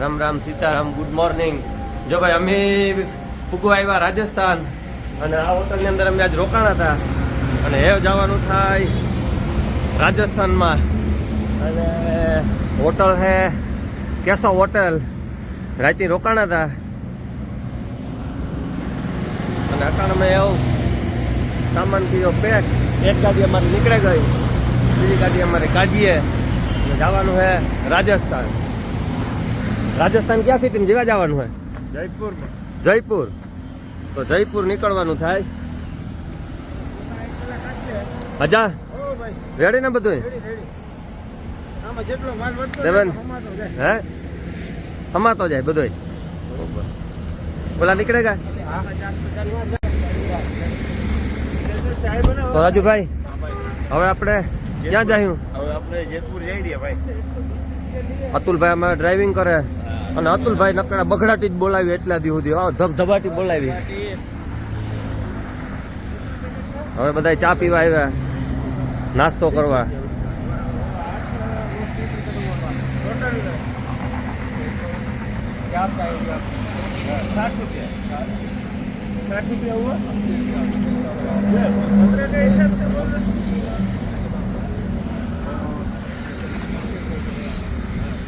Ram Ram Sitaram good morning જો ભાઈ, અમે ફૂગો આવ્યા રાજસ્થાન અને આ હોટલની અંદર અમે આજ રોકાણા હતા. અને એ જવાનું થાય રાજસ્થાનમાં. અને હોટલ હે કેસો હોટલ. રાતે રોકાણા હતા. અને અટાણ અમે એવું સામાન કીધો પેક. એક ગાડી અમારે નીકળે ગઈ. બીજી ગાડી અમારે કાઢીએ જવાનું છે રાજસ્થાન. રાજસ્થાન ક્યાં સિટીમાં જેવા જવાનું હોય? જયપુર જયપુર. તો જયપુર નીકળવાનું થાય. હજા. રેડી ને બધું. હે? હમાતો જાય બધોય. ઓલા નીકળે ગયા તો રાજુભાઈ હવે આપણે ક્યાં જાય? હવે આપણે જેતપુર જઈ રહ્યા ભાઈ. અતુલભાઈ અમારે ડ્રાઇવિંગ કરે. અને અતુલભાઈ નકડા બગડાટી જ બોલાવી એટલા દી સુધી. ધબધબાટી બોલાવી. હવે બધા ચા પીવા આવ્યા. નાસ્તો કરવા. સાઠ રૂપિયા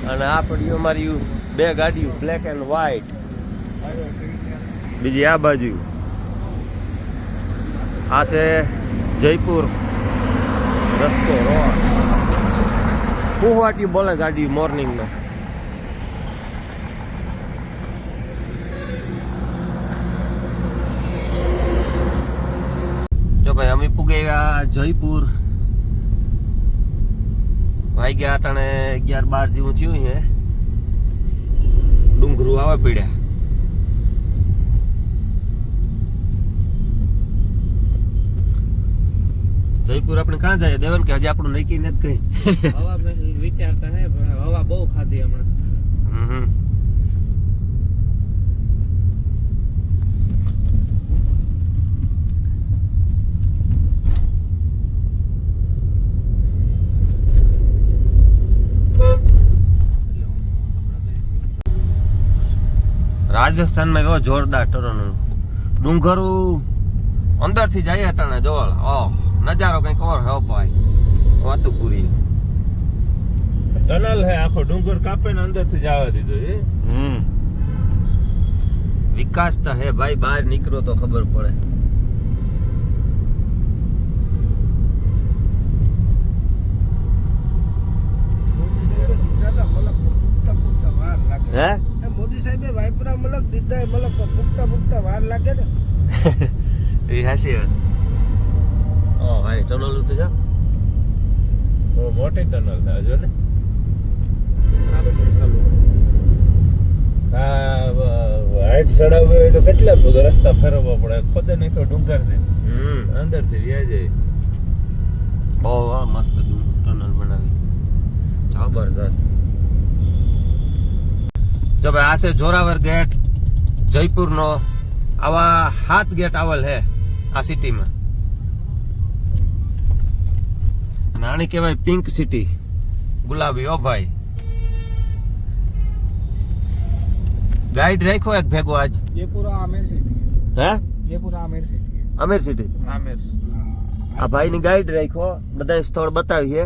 અને આ પડ્યું અમારી બે ગાડીઓ બ્લેક એન્ડ વ્હાઈટ બીજી આ બાજુ. આ છે જયપુર રસ્તો રોડ. કુવાટી બોલે ગાડી મોર્નિંગમાં જો ભાઈ, અમે પૂગે જયપુર વાગ્યા અટાણે અગિયાર બાર જેવું થયું છે. ડુંગરું આવે પીડ્યા. જયપુર આપણે ક્યાં જાય દેવન કે હજી આપણું નક્કી નથી કઈ. હવા વિચારતા હે હવા બહુ ખાધી હમણાં. હમ. રાજસ્થાનમાં એવો જોરદાર ટરનો ડુંગરું અંદરથી જઈએ અટાણે જો ઓ નજારો કંઈક ઓર હો ભાઈ વાતું પૂરી. ટનલ હે આખો ડુંગર કાપે ને અંદરથી જવા દીધો એ હમ. વિકાસ તો હે ભાઈ બહાર નીકળો તો ખબર પડે. હે? મોદી સાહેબે વાઇપરા મલક દીધા મલક પુખ્તા પુખ્તા વાર લાગે ને. એ હાસી વાત. ઓ ભાઈ ટનલ તો જા બહુ મોટી ટનલ છે જો ને? હાઈટ ચડાવવી હોય તો કેટલા બધા રસ્તા ફેરવવા પડે? ખોદે નાખ્યો ડુંગરથી. હમ. અંદરથી રહ્યા જાય બહુ મસ્ત ટનલ બનાવી. જબરજસ્ત જો ભાઈ આ જોરાવર ગેટ જયપુરનો. આવા હાથ ગેટ આવેલ હે આ સિટીમાં. નાની કહેવાય પિંક સિટી ગુલાબી ઓ ભાઈ. ગાઈડ રાખ્યો એક ભેગો આજ? એ પૂરા આમેર સિટી હે? સિટી આમેર સિટી આમેર આ ભાઈની ગાઈડ રાખ્યો બધા સ્થળ બતાવીએ.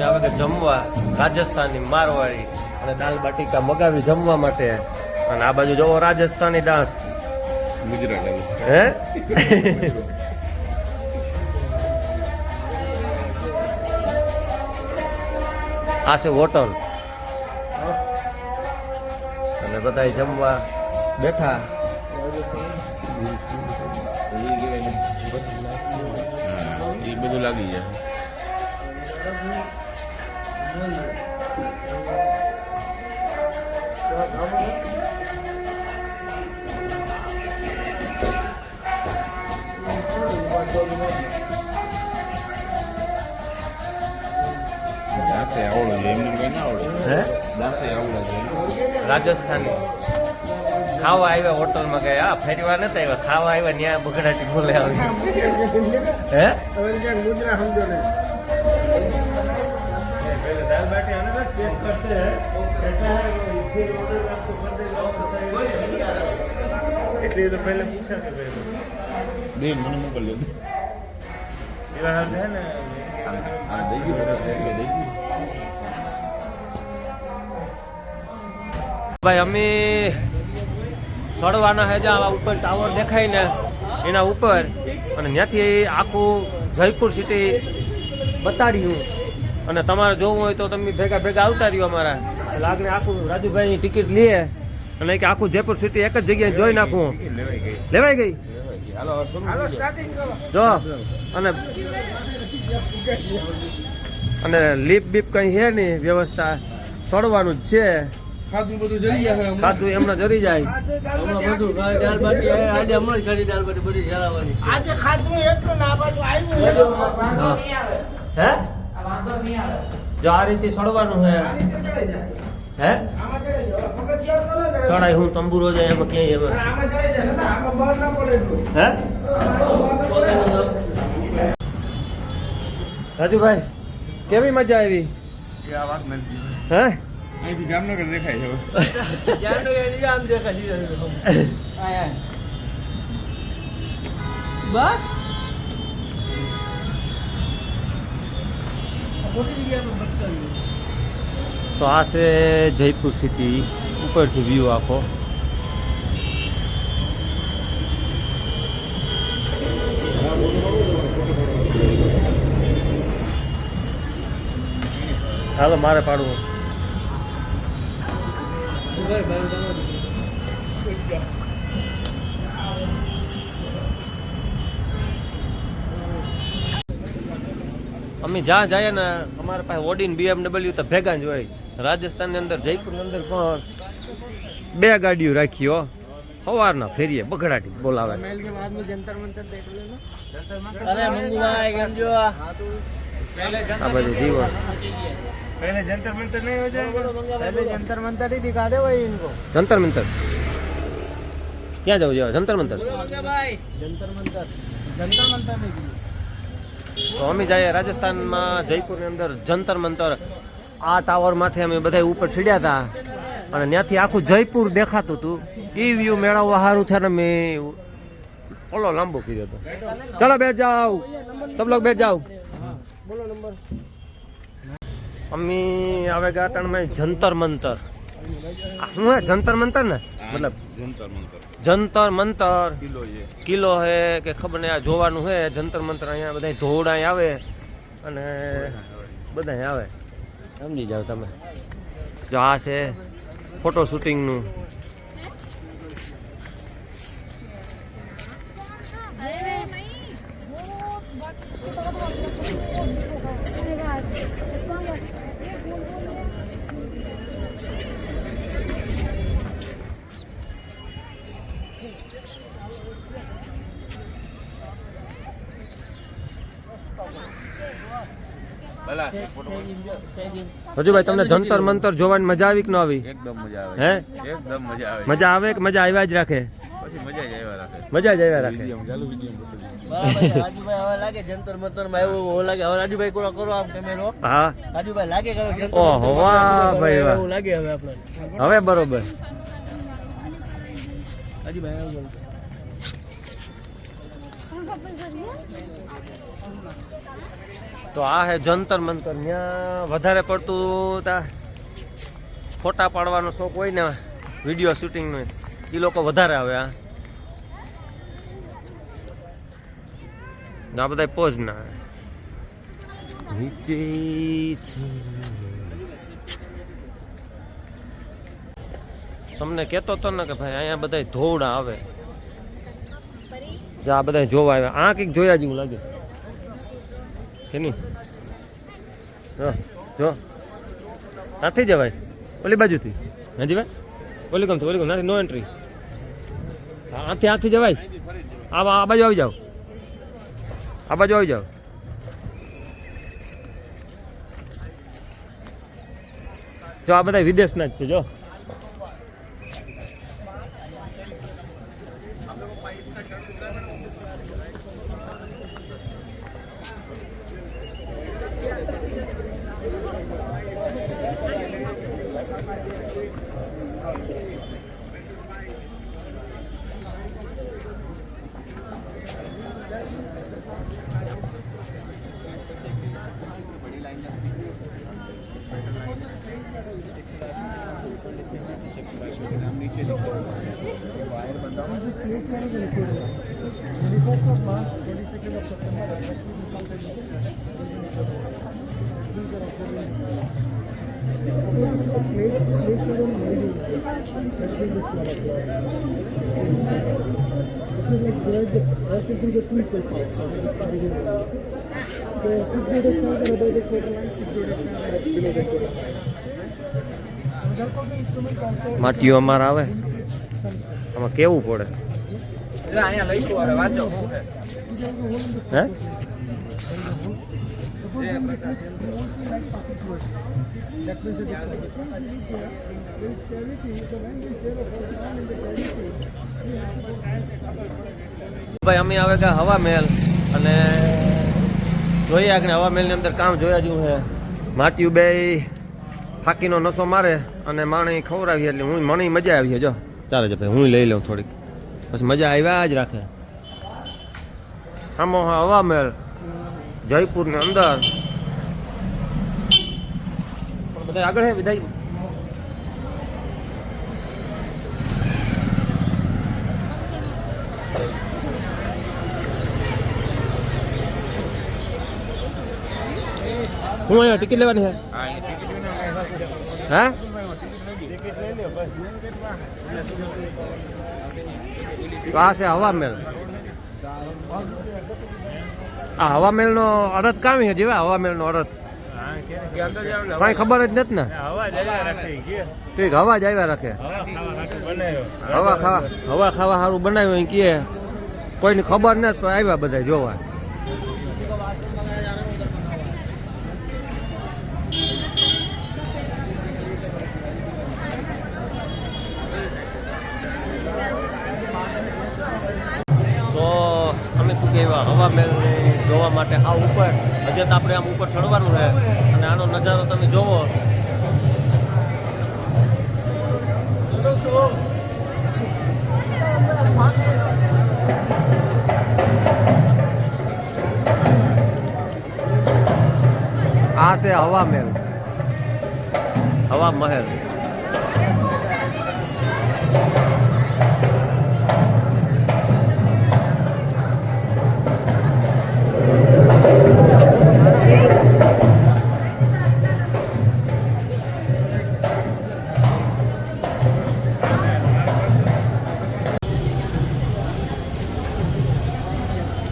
અમે આવે કે જમવા રાજસ્થાની મારવાડી અને દાલ બાટીકા મગાવી જમવા માટે. અને આ બાજુ જોવો રાજસ્થાની ડાન્સ હે? આ છે હોટલ. અને બધા જમવા બેઠા. રાજસ્થાની. ખાવા આવ્યા હોટલમાં ગયા. હા ફેરી વાર નતા આવ્યા. ખાવા આવ્યા ત્યાં બગડાટી બોલે આવી. હે? એટલે તો પહેલા પૂછા કે ભાઈ મને મોકલજો. ભાઈ અમે ચડવાના હે જ્યાં ઉપર ટાવર દેખાય ને એના ઉપર અને ત્યાંથી આખું જયપુર સિટી બતાડ્યું. અને તમારે જોવું હોય તો તમે ભેગા ભેગા આવતા રહ્યો અમારા. લાગણી આખું રાજુભાઈની ટિકિટ લે અને કે આખું જયપુર સિટી એક જ જગ્યાએ જોઈ નાખું. લેવાઈ ગઈ. જો અને અને લીપ બીપ કઈ છે નહીં વ્યવસ્થા. ચડવાનું જ છે. ખાધું બધું જરી જાય ખાધું એમને જરી જાય. હમણાં બધું દાળ બાટી આજે હમણાં જ ખાધી દાળ બાટી બધી જલાવવાની છે. આજે ખાધું એટલું ના પાછું આવ્યું હે. જો આ રીતે ચડવાનું છે હે? ચડે ચડાય. હું તંબુરો જાય એમાં ક્યાંય એમાં. હે? રાજુભાઈ કેવી મજા આવી? હે? અહીંથી જામનગર દેખાય છે હવે. તો એની આમ દેખાય છે. આય, આય. બસ. તો આ છે જયપુર સિટી ઉપરથી વ્યૂ આખો હાલો મારે પાડવું. અમે જ્યાં જઈએ ને, અમારા પાસે ઓડીન બીએમડબલ્યુ તો ભેગા જ હોય. રાજસ્થાનની અંદર, જયપુરની અંદર પણ બે ગાડીઓ રાખી હો. સવારના ફેરીએ બગડાટી બોલાવે. આ બધું જીવન પહેલે જંતર મંતર નહીં હોય જાય पहले जंतर मंतर ही दिखा दे भाई इनको જંતર મંતર ક્યાં જવું જવા જંતર મંતર भाई जंतर मंतर जंतर मंतर नहीं તો અમે જઈએ રાજસ્થાનમાં જયપુરની અંદર જંતર મંતર આ ટાવરમાંથી અમે બધા ઉપર ચડ્યા હતા અને ત્યાંથી આખું જયપુર દેખાતું હતું એ વ્યૂ મેળવવા સારું થયા ને મેં ઓલો લાંબો કર્યો હતો ચલો બેઠ જાઓ સબ લોગ બેઠ જાઓ અમે આવે ગાટણમાં જંતર મંતર. હું? જંતર મંતર ને? મતલબ જંતર મંતર. જંતર મંતર કિલ્લો છે કિલો હે કે ખબર નહીં, આ જોવાનું હે? જંતર મંતર અહીંયા બધા ધોવડાય આવે અને બધા આવે. સમજી જાવ તમે? જો આ છે ફોટો શૂટિંગનું. હજુભાઈ તમને જંતર મંતર જોવાની મજા આવી કે ન આવી? એકદમ મજા આવે. હે? એકદમ મજા આવે. મજા આવે કે મજા આવ્યા જ રાખે? પછી મજા જ આવ્યા રાખે. મજા જ આવ્યા રાખે. ચાલુ વીડિયો હવે લાગે જંતર મંતરમાં એવું એવું લાગે. હવે રાજુભાઈ કરો કરો આમ કેમેરો હા. રાજુભાઈ લાગે કે હવે જંતર ઓહો, મંતરમાં વાહ, ભાઈ, વાહ. એવું લાગે હવે આપણે હવે બરોબર. તો આ હે જંતર મંતર. ત્યાં વધારે પડતું તા ફોટા પાડવાનો શોખ હોય ને વીડિયો શૂટિંગનો એ. લોકો વધારે આવે આ. આ બધા પોઝ ના નીચે તમને કહેતો તો ને કે ભાઈ અહીંયા બધા ધોવડા આવે. આ બધા જોવા આવે આ કંઈક જોયા જેવું લાગે. કે નહીં જો. જો આથી જવાય. ઓલી બાજુથી. હાજી ભાઈ. ઓલી ગમતી ઓલી ગમ નો એન્ટ્રી આથી આથી જવાય. આ આ બાજુ આવી જાઓ. આ બાજુ આવી જાઓ. જો, આ બધા વિદેશના જ છે, જો. नीचे लिखा हुआ है वायर बंधा हुआ है માટીઓ અમારે આવે આમાં કેવું પડે હે ભાઈ, અમે આવે ગયા હવા મહેલ અને જોઈએ આગળ હવા મહેલની અંદર કામ જોયા જેવું છે. માટીયું બે ફાકીનો નસો મારે અને માણી ખવડાવી એટલે હું મણી મજા આવી જો. ચાલે છે ભાઈ, હું લઈ લઉં થોડીક. બસ મજા આવ્યા જ રાખે. આમાં હવા મહેલ જયપુરની અંદર. બધા આગળ હે વિદાય હું અહીંયા ટિકિટ લેવાની છે હા તો આ છે હવા મહેલ આ હવા મહેલ નો અરથ કામ જેવા હવા મહેલ નો અરત કઈ ખબર જ નથી ને? ઠીક હવા જ આવ્યા રાખે. હવા ખાવા હવા ખાવા સારું બનાવ્યું અહીં કહે. કોઈની ખબર નથી, તો આવ્યા બધા જોવા. તો અમે શું કહેવા હવા મહેલ જોવા માટે આ ઉપર. હજે તો આપણે આમ ઉપર ચડવાનું છે. અને આનો નજારો તમે જોવો. આ છે હવા મહેલ હવા મહેલ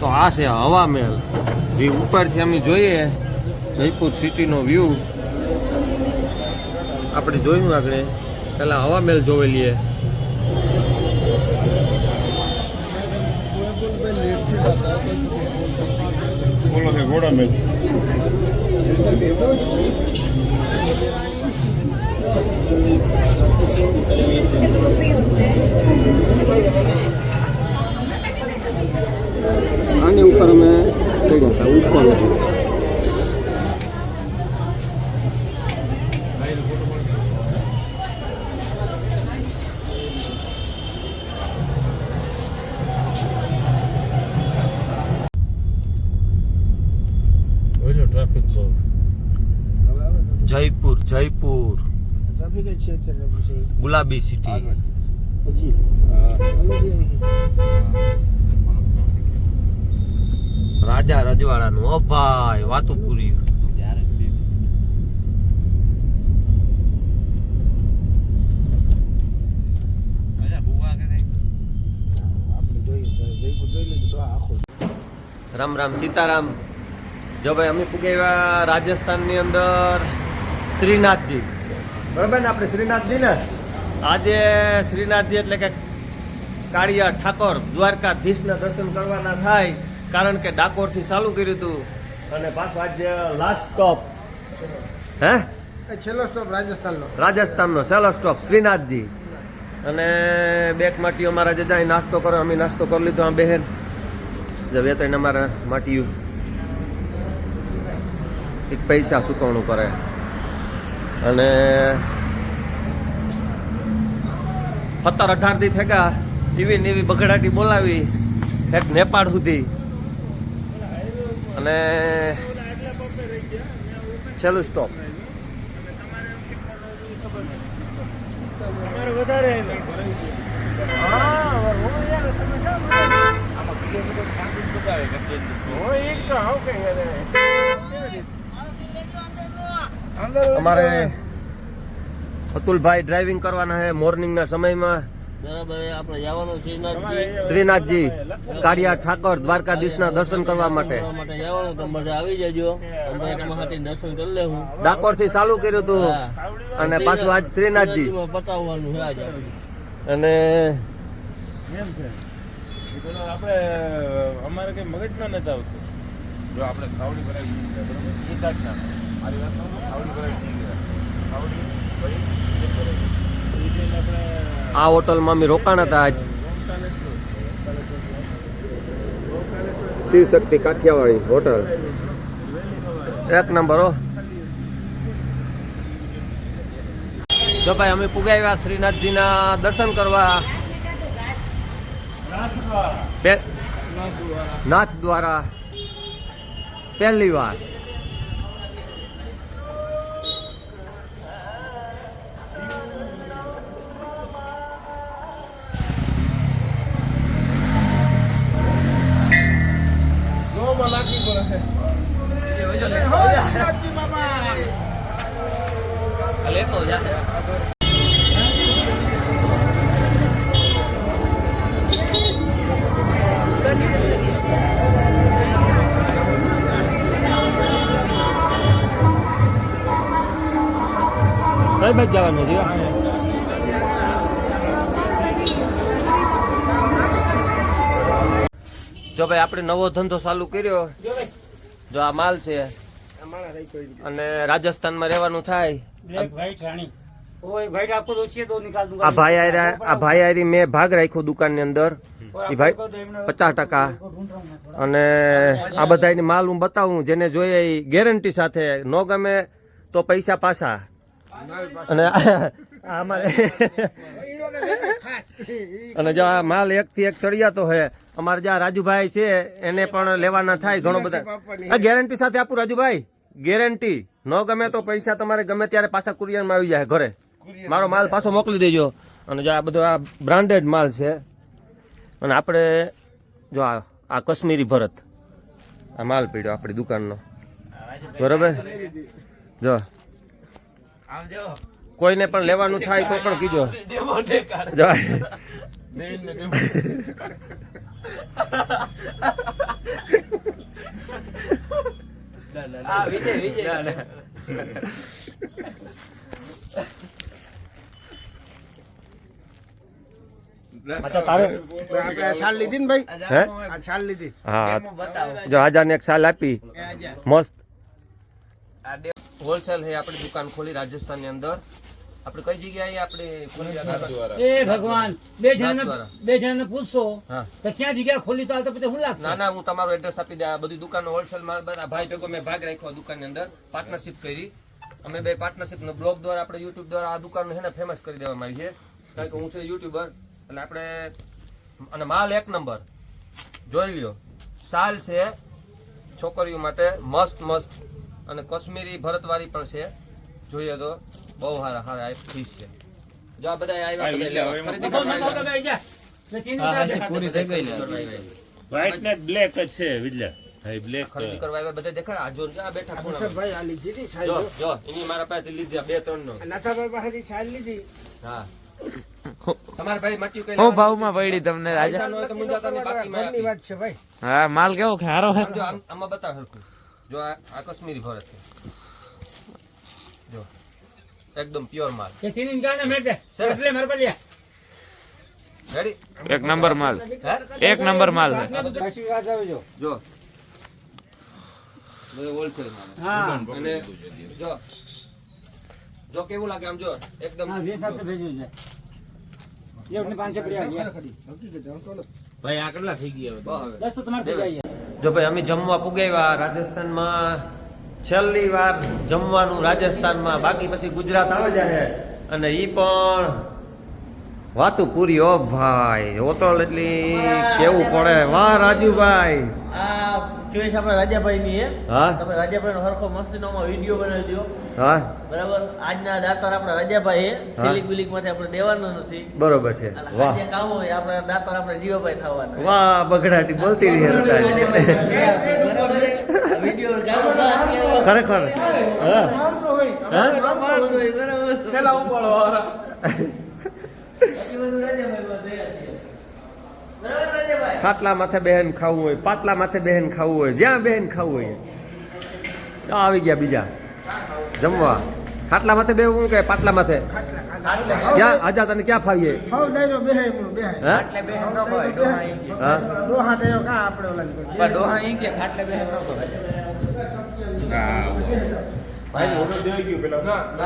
તો આ છે હવા મહેલ જે ઉપરથી અમે જોઈએ, જયપુર સિટીનો વ્યૂ આપણે જોયું આગળ. પહેલાં હવા મહેલ જોઈ લઈએ. બોલો કે ઘોડા મેં આની ઉપર અમે ચડ્યા હતા ઉપર ટ્રાફિક બહુ. જયપુર જયપુર. પછી. ગુલાબી સિટી ગઈ. રાજા રજવાડાનું ઓ ભાઈ વાતું પૂરી. આપણે જોઈએ જયપુર જોઈ લીધું તો આ આખો રામ રામ સીતારામ. જો ભાઈ અમે પુગાવ્યા રાજસ્થાનની અંદર શ્રીનાથજી. બરાબર ને આપણે શ્રીનાથજી ને? આજે શ્રીનાથજી એટલે કે કાળિયા ઠાકોર દ્વારકાધીશના દર્શન કરવાના થાય. કારણ કે ડાકોરથી ચાલુ કર્યું હતું અને પાછું આજે લાસ્ટ સ્ટોપ હે? એ છેલ્લો સ્ટોપ રાજસ્થાનનો. રાજસ્થાનનો છેલ્લો સ્ટોપ શ્રીનાથજી. અને બેક માટીઓ અમારા જાય નાસ્તો કરો અમે નાસ્તો કરી લીધો આ બહેન. જે બે ત્રણ અમારા માટીયું એક પૈસા ચૂકવણું કરે. અને સત્તર અઢાર દી થયા એવી ને એવી બગડાટી બોલાવી એક નેપાળ સુધી. અને છેલ્લું સ્ટોપ. અમારે અતુલભાઈ ડ્રાઇવિંગ કરવાના છે મોર્નિંગના સમયમાં બરાબર આપણે જવાનું શ્રીનાથજી. શ્રીનાથજી કાળિયા ઠાકોર દ્વારકાધીશના દર્શન કરવા માટે. કરવા તો બધા આવી જજો. અમે દર્શન કરી લેવું. ડાકોરથી ચાલુ કર્યું હતું અને પાછું આજ શ્રીનાથજી. શ્રીનાથજીમાં પતાવવાનું છે અને આપણે અમારે કઈ મગજમાં નથી આવતું. જો આપણે ખાવડી કરાવી દીધી છે, બરોબર? ઈ મારી વાત ખાવડી જઈને આપણે આ હોટલમાં અમે રોકાણ હતા આજ. શિવ શક્તિ કાઠિયાવાડી હોટલ. એક નંબર હો. જો ભાઈ અમે પુગાવ્યા શ્રીનાથજીના દર્શન કરવા. નાથ દ્વારા. પહેલી વાર. જો ભાઈ આપણે નવો ધંધો ચાલુ કર્યો. જો આ માલ છે. અને રાજસ્થાનમાં રહેવાનું થાય. આ ભાઈ આયરા આ ભાઈ આયરી મેં ભાગ રાખ્યો દુકાનની અંદર. એ ભાઈ પચાસ ટકા. અને આ બધા માલ હું બતાવું જેને જોઈએ એ ગેરંટી સાથે. ન ગમે તો પૈસા પાછા. અને અમારે અને જો આ માલ એક થી એક ચડિયાતો હે અમારે જે આ રાજુભાઈ છે એને પણ લેવાના થાય ઘણો બધા. આ ગેરંટી સાથે આપું રાજુભાઈ. ગેરંટી ન ગમે તો પૈસા તમારે ગમે ત્યારે પાછા કુરિયરમાં આવી જાય ઘરે. મારો માલ પાછો મોકલી દેજો. અને જો આ બધો આ બ્રાન્ડેડ માલ છે અને આપણે જો આ આ કશ્મીરી ભરત. આ માલ પીડ્યો આપણી દુકાનનો. બરોબર? જો. કોઈને પણ લેવાનું થાય તો પણ કીજો. જો. ને ભાઈ? હે આ છાલ લીધી હા જો આજાને એક સાલ આપી. મસ્ત. હોલસેલ હે આપણી દુકાન ખોલી રાજસ્થાનની અંદર. આપણે કઈ જગ્યાએ આપણે એ ભગવાન. બે જણાને બે જણાને પૂછશો તો ક્યાં જગ્યા ખોલી તો તો પછી હું લાગશે? ના ના હું તમારો એડ્રેસ આપી દે. આ બધી દુકાનો હોલસેલ માલ બધા ભાઈ ભેગો મેં ભાગ રાખ્યો દુકાનની અંદર. પાર્ટનરશિપ કરી. અમે બે પાર્ટનરશિપ નો બ્લોગ દ્વારા આપણે યુટ્યુબ દ્વારા આ દુકાન છે ને ફેમસ કરી દેવામાં આવી છે. કારણ કે હું છું યુટ્યુબર એટલે આપણે અને માલ એક નંબર. જોઈ લ્યો. સાલ છે છોકરીઓ માટે મસ્ત મસ્ત. અને કાશ્મીરી ભરતવાળી પણ છે. જોઈએ તો. બહુ સારા સારા પીસ છે. જો આ બધા આવ્યા વ્હાઈટ ને. બ્લેક જ છે વિજલા હા બ્લેક ખરીદી કરવા આવ્યા બધા દેખાડ આ આ બેઠા ખૂણામાં. ભાઈ આ લીધી હતી છાલ જો જો એની મારા પાસેથી લીધી બે ત્રણ નો. નાથાભાઈ પાસેથી છાલ લીધી. હા. તમારે ભાઈ મટ્યું કઈ હું ભાવમાં પડી તમને રાજા. તો. વાત છે ભાઈ. હા માલ કેવો ખારો હે? આમ જો આમ- બતા જો આ આ કાશ્મીરી ભરત છે. જો એકદમ પ્યોર માલ. રેડી એક નંબર માલ. એક નંબર માલ. જો. બધો હોલસેલ માલ. અને જો. જો કેવું લાગે આમ જો? એકદમ ભાઈ આ કેટલા થઈ ગયા જો ભાઈ અમે જમવા પુગાવ્યા રાજસ્થાનમાં છેલ્લી વાર જમવાનું રાજસ્થાનમાં બાકી પછી ગુજરાત આવે જાય અને એ પણ વાતું પૂરી ઓ ભાઈ ઓટોલ એટલી કેવું પડે? વાહ રાજુભાઈ. આ ચોઈસ આપણે રાજાભાઈ ની હા. તમે રાજાભાઈ નો હરખો મસ્તીનોમાં વીડિયો બનાવી દો હા? બરાબર? આજના દાતાર આપણા રાજાભાઈ એ સિલિક બિલિકમાંથી આપણે દેવાનું નથી. બરોબર છે. વાહ. જે કામ હોય આપણે દાતાર આપણે જીવાભાઈ થવાના. વાહ બગડાટી બોલતી રહી હતા? વીડિયો ખરેખર? હા? હા? બરાબર છે, બરાબર. છેલ્લા ઉપાડો ખાટલા માથે બહેન ખાવું હોય પાટલા માથે બહેન ખાવું હોય જ્યાં બહેન ખાવું હોય. તો આવી ગયા બીજા. જમવા. ખાટલા માથે બે હું કે પાટલા માથે? ક્યાં આજા તને ક્યાં ફાવીએ?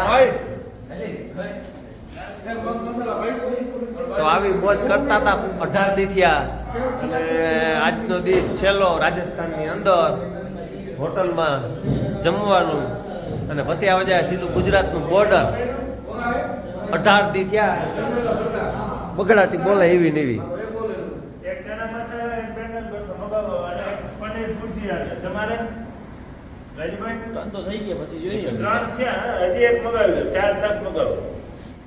ભાઈ. તો આવી મોજ કરતા હતા અઢાર દી થયા. અને આજનો દી છેલ્લો રાજસ્થાનની અંદર હોટલમાં જમવાનું. અને પછી આવે જાય સીધું ગુજરાતનું બોર્ડર અઢાર દી થયા. બગડાટી બોલે એવી ને એવી. તમારે? થઈ ગયા પછી જોઈએ. ત્રણ થયા હજી એક મગાવી ચાર સાત મગાવો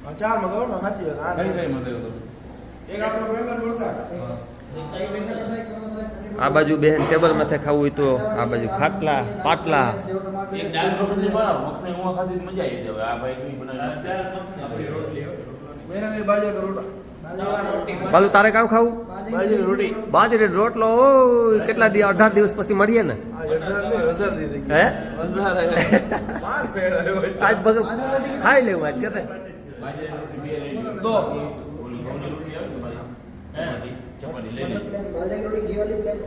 ને સાચી વાત આ એક આપણો બેંગન બોલતા. આ બાજુ બેન ટેબલ માથે ખાવું હોય તો આ બાજુ ખાટલા પાટલા. એક દાળ ઢોકળી બનાવો મખની હું ખાધી મજા આવી જાય. આ ભાઈ કઈ બનાવી. ચાર મખની. રોટલી બેંગન બાજુ બાલુ તારે કામ ખાવું? બાજુ રોટી બાજરી રોટલો કેટલા દિવસ અઢાર દિવસ પછી મળીએ ને? આ અઢાર ને વધારે દીધી હે? આજ ખાઈ લેવું આજ કે दो चपाती ले ले बाजरे की रोटी घी वाली प्लेन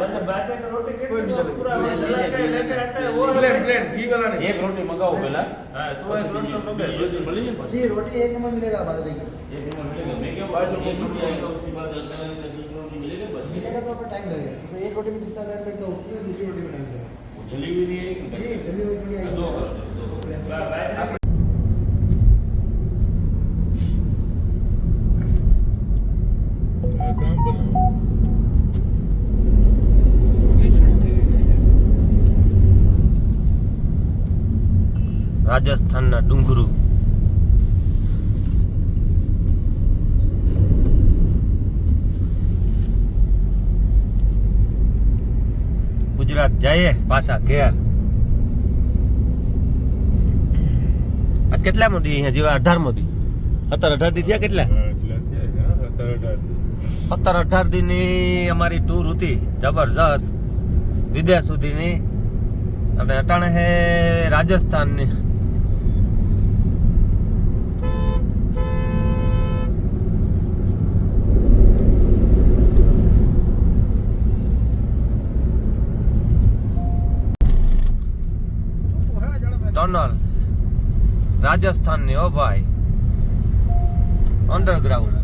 मतलब बाजरे की रोटी कैसे पूरा चला के लेकर आता है वो प्लेन प्लेन घी वाला नहीं एक रोटी मंगाओ पहला हाँ तो एक रोटी मंगाओ रोटी मिली नहीं जी रोटी एक नंबर मिलेगा बाजरे की एक नंबर मिलेगा मैं क्या बाजरे की रोटी आएगा उसके बाद अच्छा लगेगा दूसरी रोटी मिलेगा मिलेगा तो टाइम लगेगा तो एक रोटी में जितना टाइम लगता है उतनी दूसरी रोटी में टाइम लगेगा जली हुई नहीं है जली हुई नहीं है दो दो રાજસ્થાનના ડુંગરુ. ગુજરાત જઈએ પાછા ઘેર. આજ કેટલા મોદી અહીંયા જેવા? અઢાર મોદી. સત્તર અઢાર દી થયા કેટલા? સત્તર અઢાર દિનની અમારી ટૂર હતી જબરજસ્ત. વિદેશ સુધીની. અને અટાણે હે રાજસ્થાનની ટનલ રાજસ્થાનની, હો ભાઈ. અંડરગ્રાઉન્ડ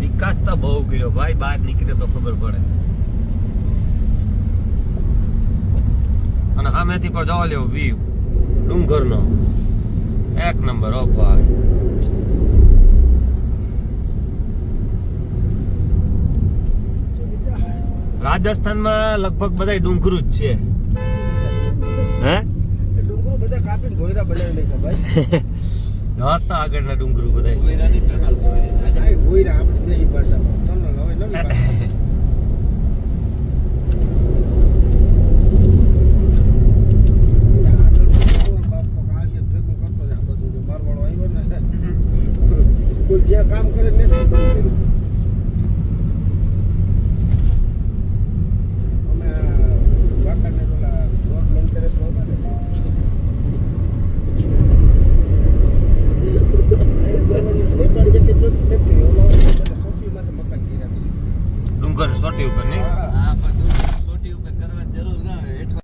વિકાસ તો બહુ કર્યો, ભાઈ, બહાર નીકળે તો ખબર પડે. અને સામેથી પણ જવા લેવો વ્યૂ ડુંગરનો. એક નંબર ઓ ભાઈ. રાજસ્થાનમાં લગભગ બધા ડુંગરું જ છે. હે? ડુંગરું બધા કાપીને ભોયરા બનાવી નાખે ભાઈ. આગળના ડુંગરું બધા ભોયરાની ટનલ કહેવાય. ભોયરા આપણી દેહી ભાષામાં ટનલ હવે નવી ભાષા જે કામ કરે ને